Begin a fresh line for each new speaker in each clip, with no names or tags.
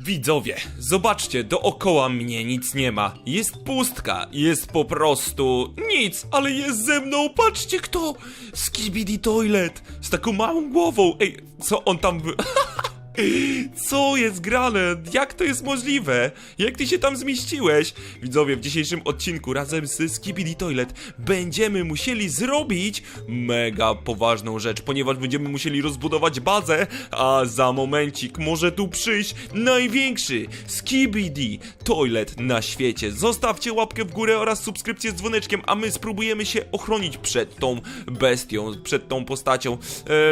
Widzowie, zobaczcie, dookoła mnie nic nie ma. Jest pustka, jest po prostu nic, ale jest ze mną, patrzcie kto! Skibidi Toilet z taką małą głową. Ej, co on tam... Co jest grane? Jak to jest możliwe? Jak ty się tam zmieściłeś? Widzowie, w dzisiejszym odcinku razem z Skibidi Toilet będziemy musieli zrobić mega poważną rzecz, ponieważ będziemy musieli rozbudować bazę, a za momencik może tu przyjść największy Skibidi Toilet na świecie. Zostawcie łapkę w górę oraz subskrypcję z dzwoneczkiem, a my spróbujemy się ochronić przed tą bestią, przed tą postacią.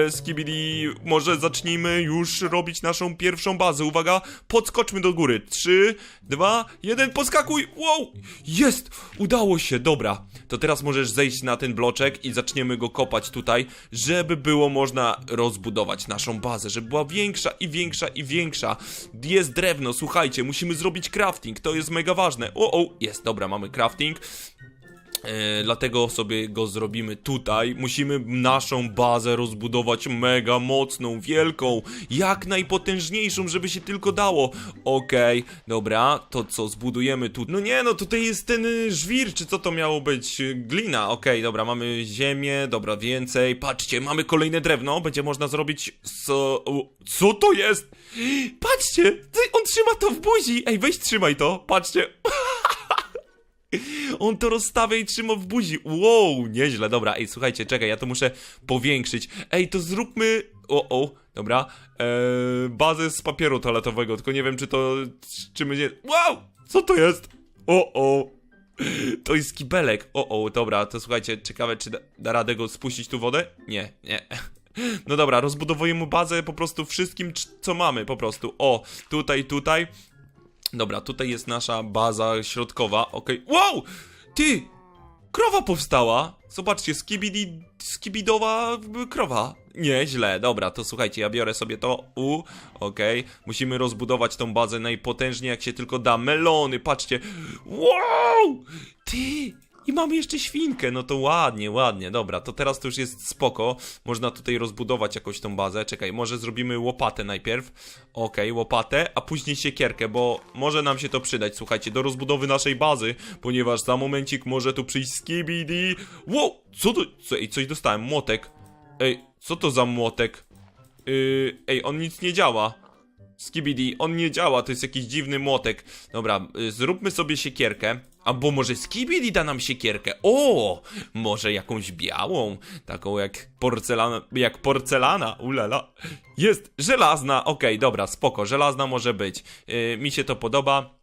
E, Skibidi, może zacznijmy już robić naszą pierwszą bazę. Uwaga, podskoczmy do góry. Trzy, dwa, jeden, podskakuj! Wow! Jest! Udało się, dobra. To teraz możesz zejść na ten bloczek i zaczniemy go kopać tutaj, żeby było można rozbudować naszą bazę, żeby była większa i większa i większa. Jest drewno, słuchajcie, musimy zrobić crafting, to jest mega ważne. O, o, jest, dobra, mamy crafting. E, dlatego sobie go zrobimy tutaj. Musimy naszą bazę rozbudować mega mocną, wielką, jak najpotężniejszą, żeby się tylko dało. Okej, dobra, to co zbudujemy tu? No nie, no tutaj jest ten y, żwir, czy co to miało być? Y, Glina, okej, dobra, mamy ziemię, dobra, więcej. Patrzcie, mamy kolejne drewno, będzie można zrobić co... Co to jest? Patrzcie, on trzyma to w buzi. Ej, weź trzymaj to, patrzcie. On to rozstawia i trzyma w buzi. Wow, nieźle, dobra. Ej, słuchajcie, czekaj, ja to muszę powiększyć. Ej, to zróbmy. O, o, dobra. Eee, bazę z papieru toaletowego, tylko nie wiem, czy to. Czy będzie. Wow! Co to jest? O, o. To jest kibelek. O, o, dobra, to słuchajcie, ciekawe, czy da, da radę go spuścić tu wodę? Nie, nie. No dobra, rozbudowujemy bazę po prostu wszystkim, co mamy, po prostu. O, tutaj, tutaj. Dobra, tutaj jest nasza baza środkowa, okej. Wow! Ty! Krowa powstała! Zobaczcie, skibidi... skibidowa krowa. Nie, źle, dobra, to słuchajcie, ja biorę sobie to, u, okej. Musimy rozbudować tą bazę najpotężniej jak się tylko da. Melony, patrzcie! Wow! Ty! I mamy jeszcze świnkę, no to ładnie, ładnie, dobra, to teraz to już jest spoko. Można tutaj rozbudować jakoś tą bazę. Czekaj, może zrobimy łopatę najpierw. Okej, łopatę, a później siekierkę, bo może nam się to przydać, słuchajcie, do rozbudowy naszej bazy, ponieważ za momencik może tu przyjść skibidi. Wow, co to, co, ej, coś dostałem, młotek. Ej, co to za młotek? Yy, ej, on nic nie działa. Skibidi, on nie działa, to jest jakiś dziwny młotek. Dobra, y, zróbmy sobie siekierkę. Albo może Skibidi da nam siekierkę. O! Może jakąś białą, taką jak porcelana, jak porcelana, ulala. Jest żelazna, okej, dobra, spoko, żelazna może być. Yy, mi się to podoba.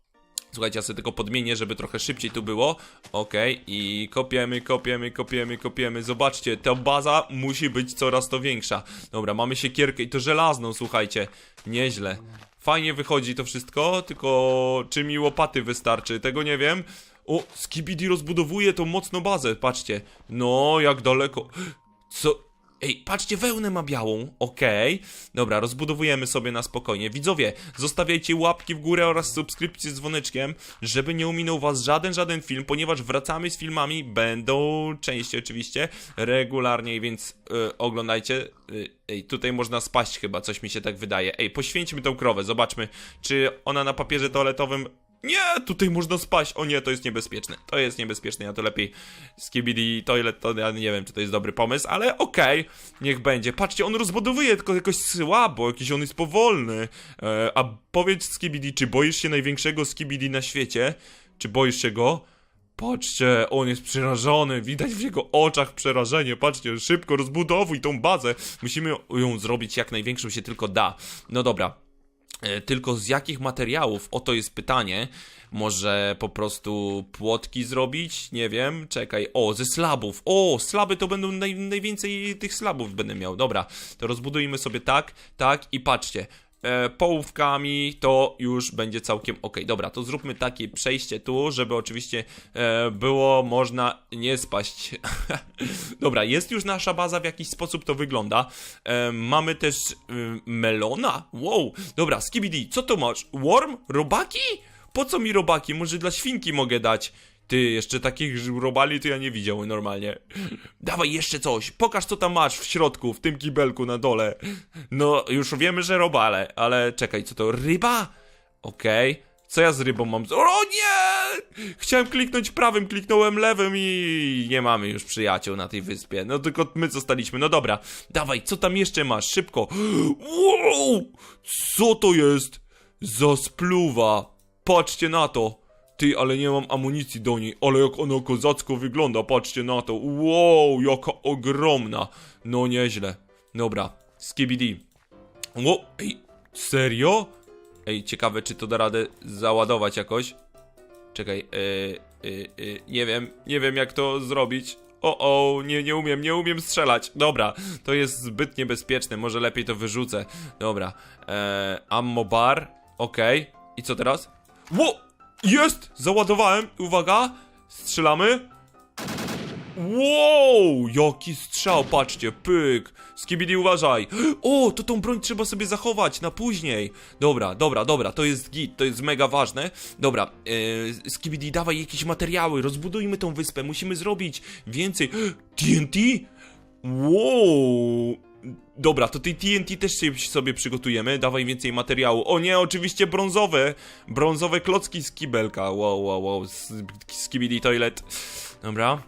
Słuchajcie, ja sobie tylko podmienię, żeby trochę szybciej tu było. Okej, i kopiemy, kopiemy, kopiemy, kopiemy. Zobaczcie, ta baza musi być coraz to większa. Dobra, mamy siekierkę i to żelazną, słuchajcie. Nieźle. Fajnie wychodzi to wszystko, tylko czy mi łopaty wystarczy, tego nie wiem. O, Skibidi rozbudowuje tą mocną bazę, patrzcie. No, jak daleko. Co? Ej, patrzcie, wełnę ma białą, okej. Dobra, rozbudowujemy sobie na spokojnie. Widzowie, zostawiajcie łapki w górę oraz subskrypcję z dzwoneczkiem, żeby nie ominął was żaden, żaden film, ponieważ wracamy z filmami, będą częściej oczywiście, regularnie, więc y, oglądajcie. Y, ej, tutaj można spaść chyba, coś mi się tak wydaje. Ej, poświęćmy tą krowę, zobaczmy, czy ona na papierze toaletowym nie, tutaj można spaść. O nie, to jest niebezpieczne. To jest niebezpieczne. Ja to lepiej skibidi toilet, to ja nie wiem, czy to jest dobry pomysł, ale okej, niech będzie. Patrzcie, on rozbudowuje tylko jakoś słabo, jakiś on jest powolny. E, a powiedz skibidi, czy boisz się największego skibidi na świecie? Czy boisz się go? Patrzcie, on jest przerażony, widać w jego oczach przerażenie. Patrzcie, szybko rozbudowuj tą bazę. Musimy ją zrobić jak największą się tylko da. No dobra, Tylko z jakich materiałów? Oto jest pytanie. Może po prostu płotki zrobić? Nie wiem, czekaj. O, ze slabów. O, slaby to będą naj, najwięcej tych slabów będę miał. Dobra, to rozbudujmy sobie tak, tak i patrzcie. E, połówkami to już będzie całkiem ok. Dobra, to zróbmy takie przejście tu, żeby oczywiście e, było można nie spaść. Dobra, jest już nasza baza, w jakiś sposób to wygląda. E, mamy też e, melona. Wow, dobra, skibidi, co to masz? Worm? Robaki? Po co mi robaki? Może dla świnki mogę dać? Ty, jeszcze takich robali to ja nie widziałem normalnie. Dawaj jeszcze coś, pokaż co tam masz w środku, w tym kibelku na dole. No, już wiemy, że robale, ale czekaj, co to, ryba? Okej. Co ja z rybą mam? O nie! Chciałem kliknąć prawym, kliknąłem lewym i nie mamy już przyjaciół na tej wyspie. No tylko my zostaliśmy. No dobra, dawaj, co tam jeszcze masz? Szybko. Wow! Co to jest? Za spluwa. Patrzcie na to. Ty, ale nie mam amunicji do niej, ale jak ona kozacko wygląda, patrzcie na to. Wow, jaka ogromna. No nieźle. Dobra, skibidi. O, ej, serio? Ej, ciekawe, czy to da radę załadować jakoś. Czekaj, yy, yy, yy, nie wiem, nie wiem jak to zrobić. O, o, nie, nie umiem, nie umiem strzelać. Dobra, to jest zbyt niebezpieczne, może lepiej to wyrzucę. Dobra, eee, ammo bar, okej. I co teraz? Ło, jest! Załadowałem, uwaga, strzelamy. Wow, jaki strzał, patrzcie, pyk. Skibidi, uważaj. O, to tą broń trzeba sobie zachować na później. Dobra, dobra, dobra, to jest git, to jest mega ważne. Dobra, yy, Skibidi, dawaj jakieś materiały, rozbudujmy tą wyspę, musimy zrobić więcej. TNT? Wow. Dobra, to tej TNT też sobie przygotujemy. Dawaj więcej materiału. O nie, oczywiście brązowe. Brązowe klocki z kibelka. Wow, wow, wow. z- Skibidi toilet. Dobra.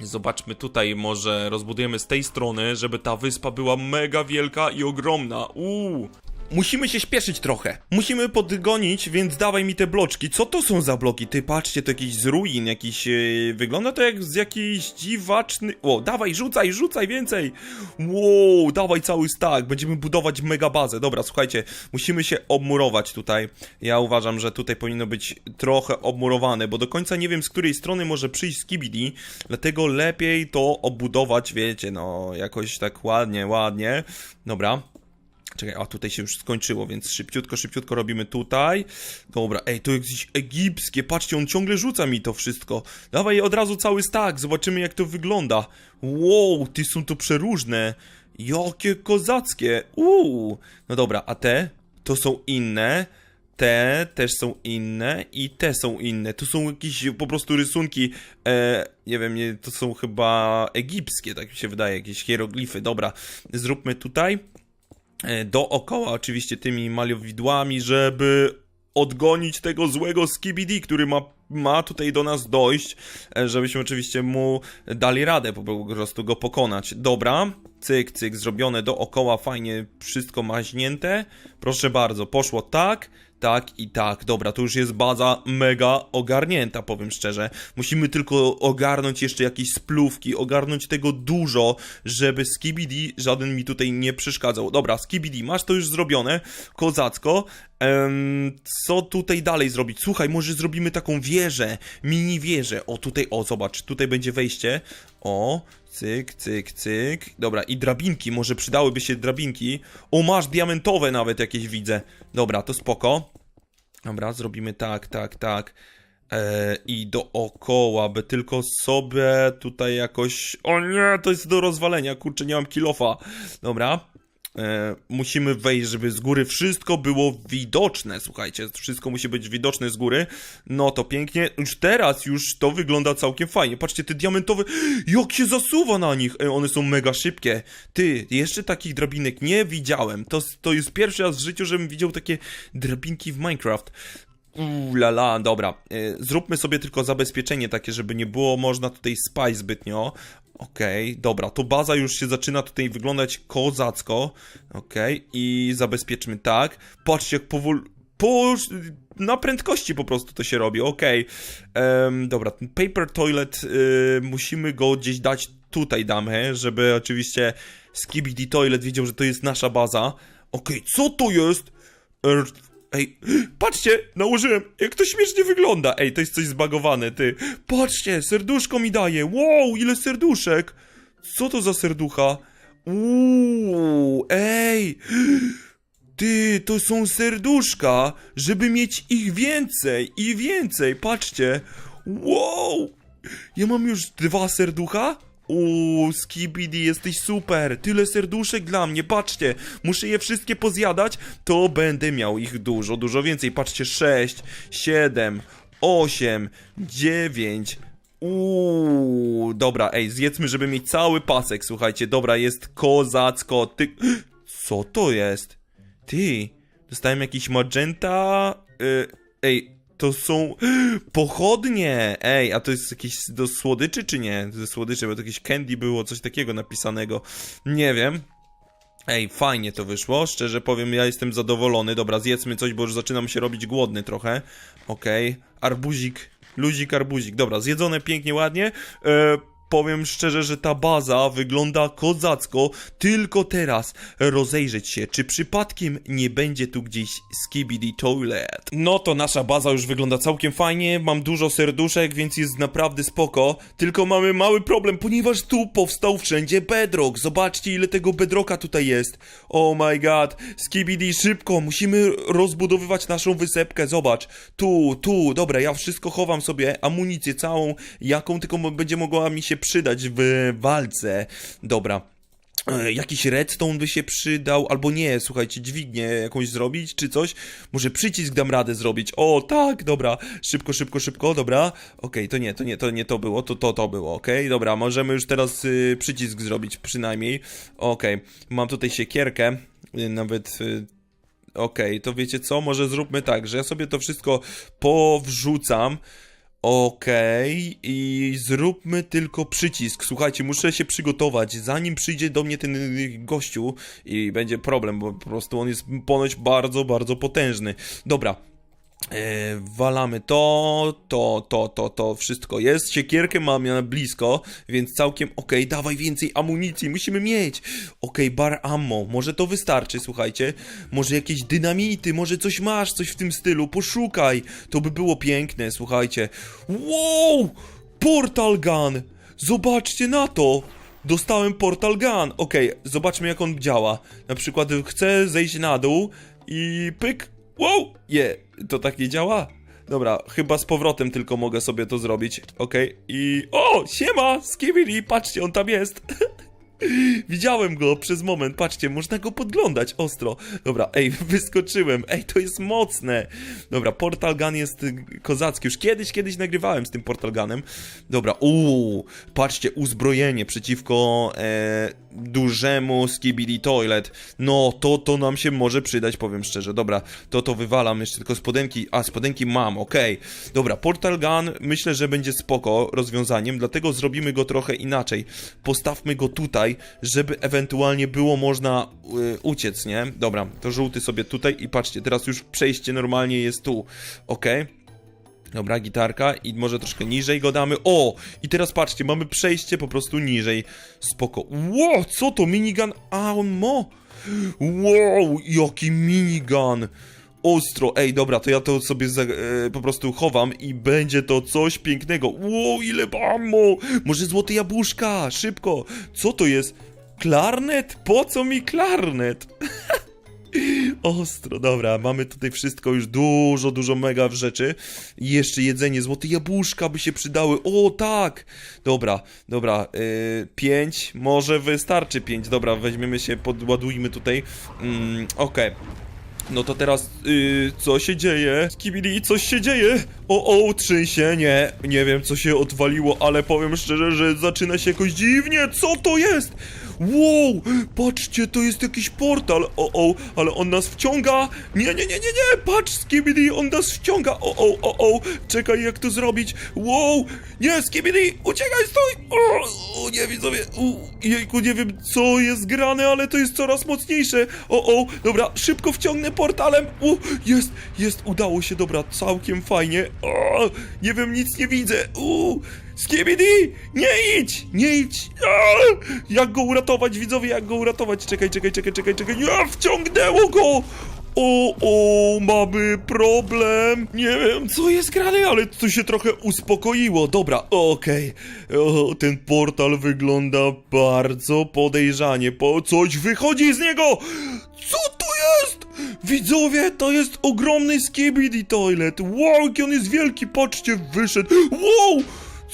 Zobaczmy tutaj, może rozbudujemy z tej strony, żeby ta wyspa była mega wielka i ogromna. Uuu.
Musimy się śpieszyć trochę. Musimy podgonić, więc dawaj mi te bloczki. Co to są za bloki? Ty patrzcie, to jakiś z ruin, jakiś... E, wygląda to jak z jakiś dziwaczny... O, dawaj, rzucaj, rzucaj więcej! Wow, dawaj cały stack, będziemy budować mega bazę. Dobra, słuchajcie, musimy się obmurować tutaj. Ja uważam, że tutaj powinno być trochę obmurowane, bo do końca nie wiem, z której strony może przyjść Skibidi, dlatego lepiej to obudować, wiecie, no, jakoś tak ładnie, ładnie. Dobra. Czekaj, a tutaj się już skończyło, więc szybciutko, szybciutko robimy tutaj. Dobra, ej, to jakieś egipskie, patrzcie, on ciągle rzuca mi to wszystko. Dawaj od razu cały stack, zobaczymy jak to wygląda. Wow, ty są to przeróżne. Jakie kozackie. Uuu. No dobra, a te? To są inne. Te też są inne i te są inne. To są jakieś po prostu rysunki, e, nie wiem, to są chyba egipskie, tak mi się wydaje, jakieś hieroglify. Dobra, zróbmy tutaj dookoła oczywiście tymi malowidłami, żeby odgonić tego złego Skibidi, który ma, ma tutaj do nas dojść, e, żebyśmy oczywiście mu dali radę po prostu go pokonać. Dobra, cyk, cyk, zrobione dookoła, fajnie wszystko maźnięte. Proszę bardzo, poszło tak, tak i tak. Dobra, to już jest baza mega ogarnięta, powiem szczerze. Musimy tylko ogarnąć jeszcze jakieś splówki, ogarnąć tego dużo, żeby Skibidi żaden mi tutaj nie przeszkadzał. Dobra, Skibidi, masz to już zrobione, kozacko. Co tutaj dalej zrobić? Słuchaj, może zrobimy taką wieżę, mini wieżę. O, tutaj, o, zobacz, tutaj będzie wejście. O, cyk, cyk, cyk. Dobra, i drabinki, może przydałyby się drabinki. O, masz diamentowe nawet jakieś widzę. Dobra, to spoko. Dobra, zrobimy tak, tak, tak. E, I dookoła, by tylko sobie tutaj jakoś. O nie, to jest do rozwalenia, kurczę, nie mam kilofa. Dobra. E, musimy wejść, żeby z góry wszystko było widoczne. Słuchajcie, wszystko musi być widoczne z góry. No to pięknie. Już teraz już to wygląda całkiem fajnie. Patrzcie, te diamentowe. Jak się zasuwa na nich! E, one są mega szybkie. Ty, jeszcze takich drabinek nie widziałem. To, to jest pierwszy raz w życiu, żebym widział takie drabinki w Minecraft. Uuu, dobra. E, zróbmy sobie tylko zabezpieczenie takie, żeby nie było można tutaj spać zbytnio. Okej, dobra, to baza już się zaczyna tutaj wyglądać kozacko. Okej, i zabezpieczmy tak. Patrzcie, jak powoli... Po, na prędkości po prostu to się robi, okej. Em, dobra, ten paper toilet, y, musimy go gdzieś dać tutaj damy, żeby oczywiście Skibidi Toilet wiedział, że to jest nasza baza. Okej, co to jest? Ej, patrzcie, nałożyłem, jak to śmiesznie wygląda. Ej, to jest coś zbagowane, ty. Patrzcie, serduszko mi daje. Wow, ile serduszek. Co to za serducha? Uuu, ej. Ty, to są serduszka, żeby mieć ich więcej i więcej. Patrzcie. Wow. Ja mam już dwa serducha? Uuu, Skibidi, jesteś super! Tyle serduszek dla mnie, patrzcie! Muszę je wszystkie pozjadać, to będę miał ich dużo, dużo więcej. Patrzcie, 6, 7, 8, 9. Uuu, dobra, ej, zjedzmy, żeby mieć cały pasek, słuchajcie. Dobra, jest kozacko. Ty... Co to jest? Ty, dostałem jakiś magenta y, ej, to są pochodnie! Ej, a to jest jakieś do słodyczy, czy nie? Ze słodyczy, bo to jakieś candy było, coś takiego napisanego. Nie wiem. Ej, fajnie to wyszło, szczerze powiem, ja jestem zadowolony. Dobra, zjedzmy coś, bo już zaczynam się robić głodny trochę. Okej, arbuzik, luzik, arbuzik. Dobra, zjedzone pięknie, ładnie. E, powiem szczerze, że ta baza wygląda kozacko, tylko teraz rozejrzeć się, czy przypadkiem nie będzie tu gdzieś skibidi toilet. No to nasza baza już wygląda całkiem fajnie, mam dużo serduszek, więc jest naprawdę spoko, tylko mamy mały problem, ponieważ tu powstał wszędzie bedrock. Zobaczcie ile tego bedrocka tutaj jest. Oh my god, skibidi szybko, musimy rozbudowywać naszą wysepkę, zobacz. Tu, tu, dobra, ja wszystko chowam sobie, amunicję całą, jaką tylko będzie mogła mi się przydać w walce. Dobra. E, Jakiś redstone by się przydał, albo nie, słuchajcie, dźwignię jakąś zrobić, czy coś. Może przycisk dam radę zrobić. O, tak, dobra. Szybko, szybko, szybko, dobra. Okej, to nie, to nie, to nie to było, to to, to było, okej, dobra. Możemy już teraz y, przycisk zrobić przynajmniej. Okej, mam tutaj siekierkę, y, nawet... Y, Okej, to wiecie co? Może zróbmy tak, że ja sobie to wszystko powrzucam. Okej, i zróbmy tylko przycisk. Słuchajcie, muszę się przygotować, zanim przyjdzie do mnie ten gościu i będzie problem, bo po prostu on jest ponoć bardzo, bardzo potężny. Dobra. E, walamy to, to, to, to, to wszystko jest. Siekierkę mam ja blisko, więc całkiem okej. Dawaj więcej amunicji, musimy mieć. Okej, bar ammo, może to wystarczy, słuchajcie. Może jakieś dynamity, może coś masz, coś w tym stylu. Poszukaj, to by było piękne, słuchajcie. Wow! Portal gun! Zobaczcie na to! Dostałem portal gun. Okej, zobaczmy jak on działa. Na przykład chcę zejść na dół i pyk. Wow! Nie, to tak nie działa? Dobra, chyba z powrotem tylko mogę sobie to zrobić. Okej, i... O! Siema! Skibidi, patrzcie, on tam jest! Widziałem go przez moment, patrzcie, można go podglądać ostro. Dobra, ej, wyskoczyłem, ej, to jest mocne. Dobra, Portal Gun jest kozacki, już kiedyś, kiedyś nagrywałem z tym Portal Gunem. Dobra, uuu, patrzcie, uzbrojenie przeciwko e, dużemu Skibidi Toilet. No, to, to nam się może przydać, powiem szczerze. Dobra, to to wywalam, jeszcze tylko spodenki, a spodenki mam, okej. Dobra, Portal Gun myślę, że będzie spoko rozwiązaniem, dlatego zrobimy go trochę inaczej. Postawmy go tutaj, żeby ewentualnie było można y, uciec, nie? Dobra, to żółty sobie tutaj i patrzcie, teraz już przejście normalnie jest tu, okej? Dobra, gitarka i może troszkę niżej go damy. O! I teraz patrzcie, mamy przejście po prostu niżej. Spoko. Wow, co to? Minigun ammo? Wow, jaki minigun! Ostro, ej, dobra, to ja to sobie za, e, po prostu chowam i będzie to coś pięknego. Wow, ile ammo! Może złote jabłuszka, szybko! Co to jest? Klarnet? Po co mi klarnet? Ostro, dobra, mamy tutaj wszystko już dużo, dużo mega w rzeczy. I jeszcze jedzenie, złote jabłuszka by się przydały. O, tak! Dobra, dobra, yy, pięć, może wystarczy pięć. Dobra, weźmiemy się, podładujmy tutaj. Mm, Okej. No to teraz, yy, co się dzieje? Skibidi, coś się dzieje? O, o, trzęsienie. Nie wiem, co się odwaliło, ale powiem szczerze, że zaczyna się jakoś dziwnie. Co to jest? Wow, patrzcie, to jest jakiś portal. O, o, ale on nas wciąga. Nie, nie, nie, nie, nie, patrz, Skibidi, on nas wciąga. O, o, o, o, czekaj, jak to zrobić. Wow, nie, Skibidi, uciekaj, stój. O, nie, widzowie, u, jejku, nie wiem, co jest grane, ale to jest coraz mocniejsze. O, o, dobra, szybko wciągnę portalem. U, jest, jest, udało się, dobra, całkiem fajnie. O, nie wiem, nic nie widzę. U, Skibidi, nie idź, nie idź. Jak go uratować, widzowie, jak go uratować? Czekaj, czekaj, czekaj, czekaj, czekaj. Ja wciągnęło go. O, o, mamy problem. Nie wiem, co jest grane, ale to się trochę uspokoiło. Dobra, okej. O, ten portal wygląda bardzo podejrzanie. Po coś wychodzi z niego. Co to jest? Widzowie, to jest ogromny skibidi toilet. Wow, jaki on jest wielki, patrzcie, wyszedł. Wow!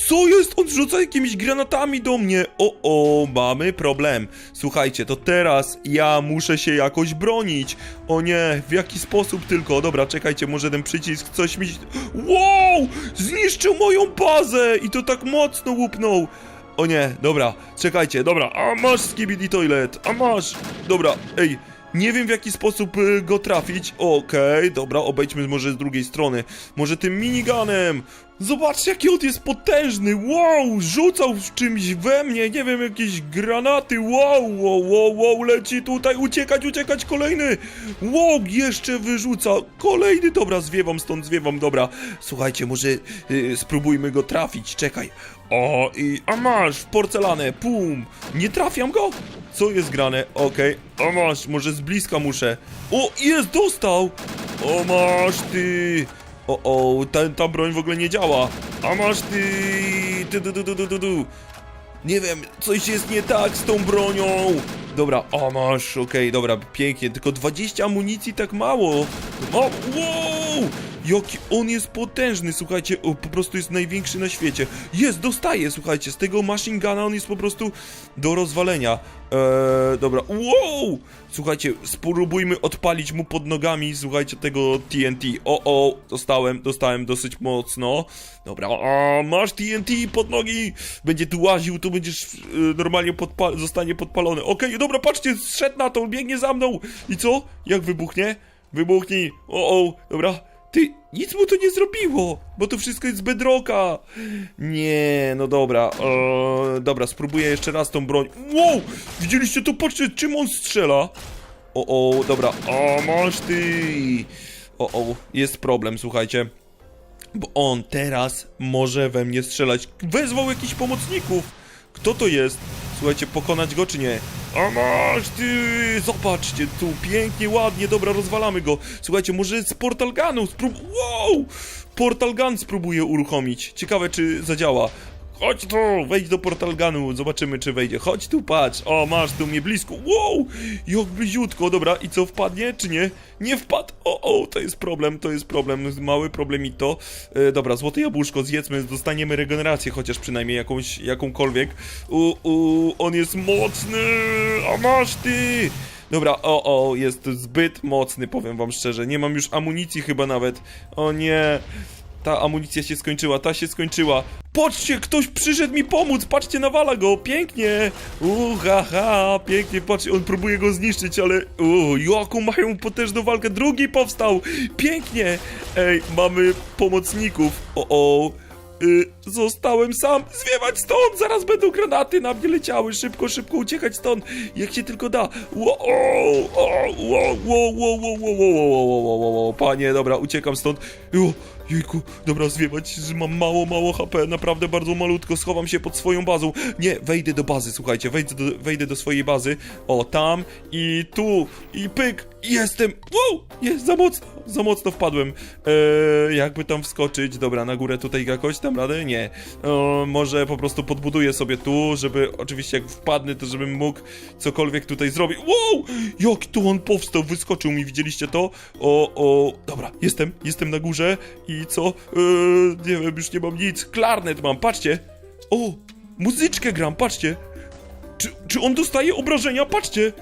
Co jest? On rzuca jakimiś granatami do mnie. O, o, mamy problem. Słuchajcie, to teraz ja muszę się jakoś bronić. O nie, w jaki sposób tylko? Dobra, czekajcie, może ten przycisk coś mi... Wow! Zniszczył moją bazę! I to tak mocno łupnął. O nie, dobra, czekajcie, dobra, a masz skibidi toilet, a masz. Dobra, ej, Nie wiem w jaki sposób y, go trafić. Okej, dobra, obejdźmy może z drugiej strony. Może tym miniganem. Zobaczcie, jaki on jest potężny! Wow! Rzucał czymś we mnie, nie wiem, jakieś granaty! Wow, wow, wow, wow, leci tutaj! Uciekać, uciekać, kolejny! Wow, jeszcze wyrzuca! Kolejny, dobra, zwiewam stąd, zwiewam, dobra. Słuchajcie, może y, spróbujmy go trafić, czekaj. O, i... A masz, w porcelanę, pum! Nie trafiam go! Co jest grane? Okej, a masz, może z bliska muszę. O, jest, dostał! O, masz ty! O, o, ta, ta broń w ogóle nie działa. A masz ty, ty, du, du, du, du, du. Nie wiem, coś jest nie tak z tą bronią. Dobra, a masz, okej, dobra, pięknie, tylko 20 amunicji tak mało. O, wow! Jaki on jest potężny, słuchajcie, o, po prostu jest największy na świecie. Jest, dostaje, słuchajcie, z tego machine guna on jest po prostu do rozwalenia. Eee, dobra, wow! Słuchajcie, spróbujmy odpalić mu pod nogami, słuchajcie, tego TNT. O, o, dostałem, dostałem dosyć mocno. Dobra, a masz TNT pod nogi, będzie tu łaził, to będziesz y, normalnie podpa zostanie podpalony. Okej, dobra, patrzcie, zszedł na to, biegnie za mną. I co? Jak wybuchnie? Wybuchnij. O, o, dobra. Ty, nic mu to nie zrobiło, bo to wszystko jest z bedroka. Nie, no dobra, e, dobra, spróbuję jeszcze raz tą broń. Wow, widzieliście to? Patrzcie, czym on strzela. O, o, dobra, o, masz ty. O, o, jest problem, słuchajcie. Bo on teraz może we mnie strzelać. Wezwał jakichś pomocników. Kto to jest? Słuchajcie, pokonać go czy nie? A masz ty! Zobaczcie, tu pięknie, ładnie, dobra, rozwalamy go. Słuchajcie, może z Portal Gunu sprób... Wow! Portal Gun spróbuję uruchomić. Ciekawe, czy zadziała. Chodź tu, wejdź do Portal Gunu, zobaczymy, czy wejdzie. Chodź tu, patrz. O, masz tu mnie blisko. Wow! Jak bliziutko, dobra, i co, wpadnie, czy nie? Nie wpadł. O, o, to jest problem, to jest problem, mały problem i to. E, dobra, złote jabłuszko, zjedzmy, dostaniemy regenerację, chociaż przynajmniej jakąś, jakąkolwiek. U, u, on jest mocny, a masz ty! Dobra, o, o, jest zbyt mocny, powiem wam szczerze. Nie mam już amunicji chyba nawet. O nie. Ta amunicja się skończyła, ta się skończyła. Patrzcie, ktoś przyszedł mi pomóc, patrzcie, nawala go, pięknie. Uha, ha, pięknie, patrzcie, on próbuje go zniszczyć, ale u, jaką mają potężną walkę. Drugi powstał, pięknie. Ej, mamy pomocników. O, o. Y, Zostałem sam. Zwiewać stąd! Zaraz będą granaty na mnie leciały. Szybko, szybko uciekać stąd. Jak się tylko da. Wow, wow, wow, wow, wow, wow, wow, wow, Panie, dobra, uciekam stąd. Jejku, dobra, zwiewać, mam mało, mało HP, naprawdę bardzo malutko, schowam się pod swoją bazą. Nie, wejdę do bazy, słuchajcie, wejdę do, wejdę do swojej bazy. O, tam i tu, i pyk, jestem, wow, jest za mocno, za mocno wpadłem. Eee, jakby tam wskoczyć, dobra, na górę tutaj jakoś, tam radę, nie, Eee, może po prostu podbuduję sobie tu, żeby oczywiście jak wpadnę, to żebym mógł cokolwiek tutaj zrobić. Wow! Jak tu on powstał, wyskoczył mi, widzieliście to? O, o, dobra, jestem, jestem na górze i co? Eee, nie wiem, już nie mam nic. Klarnet mam, patrzcie. O, muzyczkę gram, patrzcie. Czy, czy on dostaje obrażenia? Patrzcie.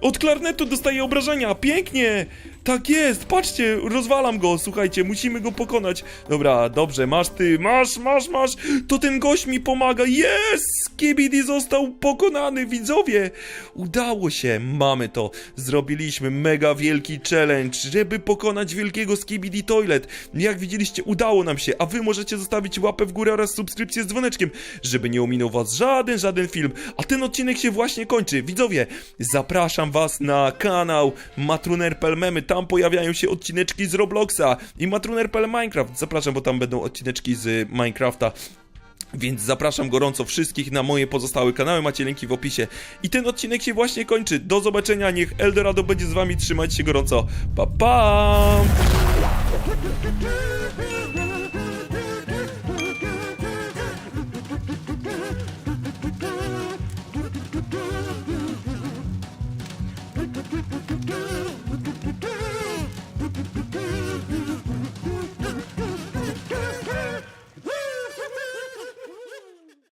Od klarnetu dostaje obrażenia, pięknie! Tak jest, patrzcie, rozwalam go, słuchajcie, musimy go pokonać. Dobra, dobrze, masz ty, masz, masz, masz, to ten gość mi pomaga, jest! Skibidi został pokonany, widzowie! Udało się, mamy to, zrobiliśmy mega wielki challenge, żeby pokonać wielkiego Skibidi Toilet. Jak widzieliście, udało nam się, a wy możecie zostawić łapę w górę oraz subskrypcję z dzwoneczkiem, żeby nie ominął was żaden, żaden film. A ten odcinek się właśnie kończy, widzowie, zapraszam was na kanał Matruner.pl Memy, tam pojawiają się odcineczki z Robloxa i Matruner.pl Minecraft, zapraszam, bo tam będą odcineczki z Minecrafta. Więc zapraszam gorąco wszystkich na moje pozostałe kanały, macie linki w opisie. I ten odcinek się właśnie kończy. Do zobaczenia, niech Eldorado będzie z wami, trzymajcie się gorąco. Pa pa! do.